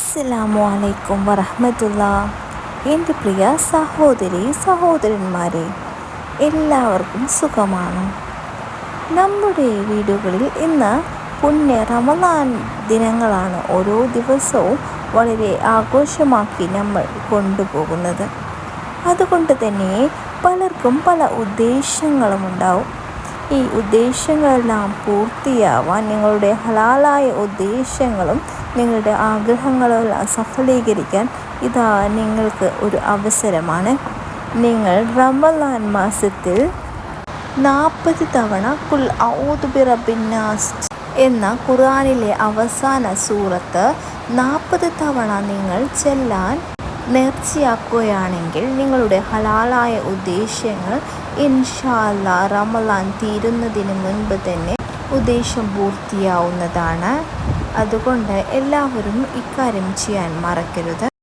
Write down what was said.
അസ്സലാമു അലൈക്കും വറഹമത്തുള്ള. എന്റെ പ്രിയ സഹോദരി സഹോദരന്മാരെ എല്ലാവർക്കും സുഖമാണ്. നമ്മുടെ വീടുകളിൽ ഇന്ന് പുണ്യ റമദാൻ ദിനങ്ങളാണ് ഓരോ ദിവസവും വളരെ ആഘോഷമാക്കി നമ്മൾ കൊണ്ടുപോകുന്നത്. അതുകൊണ്ട് തന്നെ പലർക്കും പല ഉദ്ദേശങ്ങളും ഉണ്ടാവും. ഈ ഉദ്ദേശങ്ങളെല്ലാം പൂർത്തിയാവാൻ നിങ്ങളുടെ ഹലാലായ ഉദ്ദേശങ്ങളും നിങ്ങളുടെ ആഗ്രഹങ്ങളും സഫലീകരിക്കാൻ ഇതാ നിങ്ങൾക്ക് ഒരു അവസരമാണ്. നിങ്ങൾ റമലാൻ മാസത്തിൽ നാൽപ്പത് തവണ കുൽ ഔദുബിറബിന്നാസ് എന്ന ഖുറാനിലെ അവസാന സൂറത്ത് നാൽപ്പത് തവണ നിങ്ങൾ ചെല്ലാൻ നേർച്ചയാക്കുകയാണെങ്കിൽ നിങ്ങളുടെ ഹലാലായ ഉദ്ദേശ്യങ്ങൾ ഇൻഷാല്ല റമലാൻ തീരുന്നതിന് മുൻപ് തന്നെ ഉദ്ദേശം പൂർത്തിയാവുന്നതാണ്. അതുകൊണ്ട് എല്ലാവരും ഇക്കാര്യം ചെയ്യാൻ മറക്കരുത്.